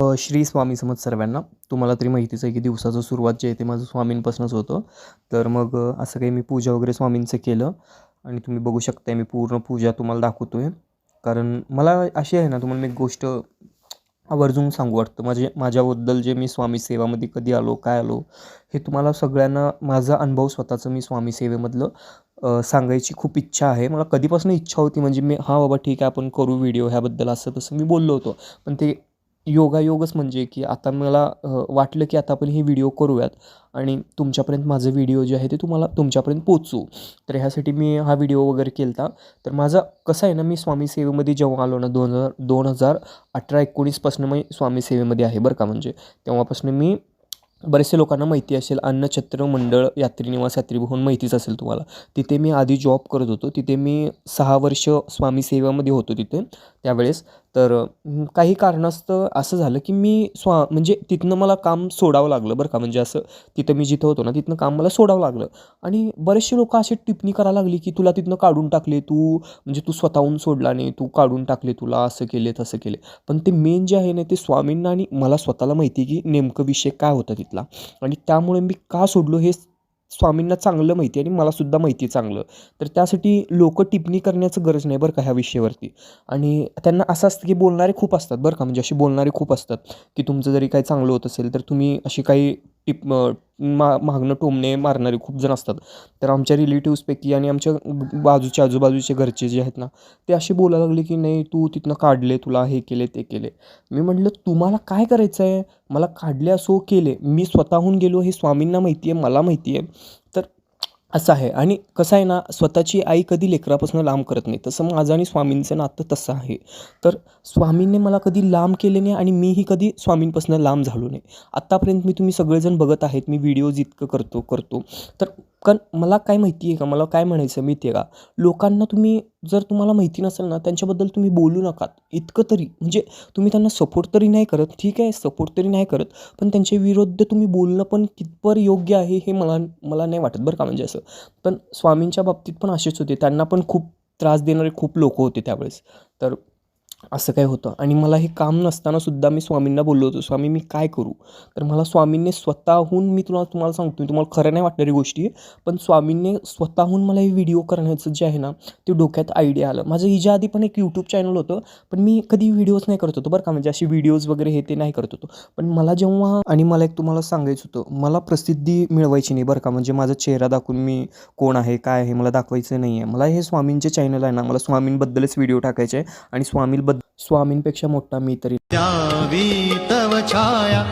श्री स्वामी समज सर्वांना तुम्हाला तरी माहितीच आहे की दिवसाचं सुरुवात जे आहे ते माझं स्वामींपासूनच होतं. तर मग असं काही मी पूजा वगैरे स्वामींचं केलं आणि तुम्ही बघू शकताय मी पूर्ण पूजा तुम्हाला दाखवतो आहे कारण मला अशी आहे ना तुम्हाला मी एक गोष्ट आवर्जून सांगू वाटतं. माझे माझ्याबद्दल जे मी स्वामी सेवामध्ये कधी आलो काय आलो हे तुम्हाला सगळ्यांना माझा अनुभव स्वतःचं मी स्वामी सेवेमधलं सांगायची खूप इच्छा आहे. मला कधीपासून इच्छा होती म्हणजे मी हां बाबा ठीक आहे आपण करू व्हिडिओ ह्याबद्दल असं तसं मी बोललो होतो. पण ते योगायोगच म्हणजे की आता मला वाटलं की आता आपण हे व्हिडिओ करूयात आणि तुमच्यापर्यंत माझं व्हिडिओ जे आहे ते तुम्हाला तुमच्यापर्यंत पोचू तर ह्यासाठी मी हा व्हिडिओ वगैरे केला होता तर माझा कसं आहे ना मी स्वामी सेवेमध्ये जेव्हा आलो ना दोन हजार दोन हजार अठरा एकोणीसपासून मी स्वामी सेवेमध्ये आहे बरं का म्हणजे. तेव्हापासून मी बरेचसे लोकांना माहिती असेल अन्नछत्र मंडळ यात्री निवास यात्रीभवन माहितीच असेल तुम्हाला. तिथे मी आधी जॉब करत होतो. तिथे मी सहा वर्ष स्वामी सेवेमध्ये होतो तिथे त्यावेळेस. तर काही कारणास्तव असं झालं की मी स्वा म्हणजे तिथनं मला काम सोडावं लागलं बरं का. म्हणजे असं तिथं मी जिथं होतो ना तिथनं काम मला सोडावं लागलं. आणि बरेचसे लोक असे टिप्पणी करायला लागली की तुला तिथनं काढून टाकले तू म्हणजे तू स्वतःहून सोडला नाही तू काढून टाकले तुला असं केले तसं केले. पण ते मेन जे आहे ना ते स्वामींना आणि मला स्वतःला माहिती आहे की नेमकं विषय काय होता तिथला. आणि त्यामुळे मी का सोडलो हे स्वामींना चांगलं माहिती आहे आणि मलासुद्धा माहिती आहे चांगलं. तर त्यासाठी लोक टिप्पणी करण्याचं गरज नाही बरं का ह्या विषयावरती. आणि त्यांना असं असतं की बोलणारे खूप असतात बरं का. म्हणजे असे बोलणारे खूप असतात की तुमचं जरी काही चांगलं होत असेल तर तुम्ही अशी काही टिप मा मागणं टोमणे मारणारे खूप जण असतात. तर आमच्या रिलेटिव्सपैकी आणि आमच्या बाजूच्या आजूबाजूचे घरचे जे आहेत ना ते असे बोलायला लागले की नाही तू तिथनं काढले तुला हे केले ते केले. मी म्हटलं तुम्हाला काय करायचं आहे मला काढले असो केले. मी स्वतःहून गेलो हे स्वामींना माहिती आहे मला माहिती आहे असं आहे. आणि कसं आहे ना स्वतःची आई कधी लेकरापासून लांब करत नाही. तसं माझं आणि स्वामींचं नातं तसं आहे. तर स्वामींनी मला कधी लांब केले नाही आणि मीही कधी स्वामींपासून लांब झालो नाही. आत्तापर्यंत मी तुम्ही सगळेजण बघत आहेत. मी व्हिडिओज इतकं करतो करतो. तर कारण मला काय माहिती आहे का? मला काय म्हणायचं माहिती आहे का? लोकांना तुम्ही जर तुम्हाला माहिती नसेल ना त्यांच्याबद्दल तुम्ही बोलू नका इतकं तरी. म्हणजे तुम्ही त्यांना सपोर्ट तरी नाही करत. ठीक आहे सपोर्ट तरी नाही करत. पण त्यांच्या विरुद्ध तुम्ही बोलणं पण कितपर योग्य आहे हे मला मला नाही वाटत बरं का? म्हणजे असं. पण स्वामींच्या बाबतीत पण असेच होते. त्यांना पण खूप त्रास देणारे खूप लोक होते त्यावेळेस. तर असं काय होतं? आणि मला हे काम नसतानासुद्धा मी स्वामींना बोललो होतो स्वामी मी काय करू? तर मला स्वामींनी स्वतःहून मी तुला तुम्हाला सांगतो तुम्हाला खरं नाही वाटणारी गोष्टी आहे पण स्वामींनी स्वतःहून मला हे व्हिडिओ करण्याचं जे आहे ना ते डोक्यात आयडिया आलं. माझं हिच्या आधी पण एक यूट्यूब चॅनल होतं पण मी कधी व्हिडिओज नाही करत होतो बरं का. म्हणजे अशी व्हिडिओज वगैरे हे ते नाही करत होतो. पण मला जेव्हा आणि मला एक तुम्हाला सांगायचं होतं मला प्रसिद्धी मिळवायची नाही बरं का. म्हणजे माझा चेहरा दाखवून मी कोण आहे काय आहे मला दाखवायचं नाही आहे मला हे स्वामींचे चॅनल आहे ना मला स्वामींबद्दलच व्हिडिओ टाकायचे आहे. आणि स्वामी स्वामींपेक्षा मोठा मी तरी. छाया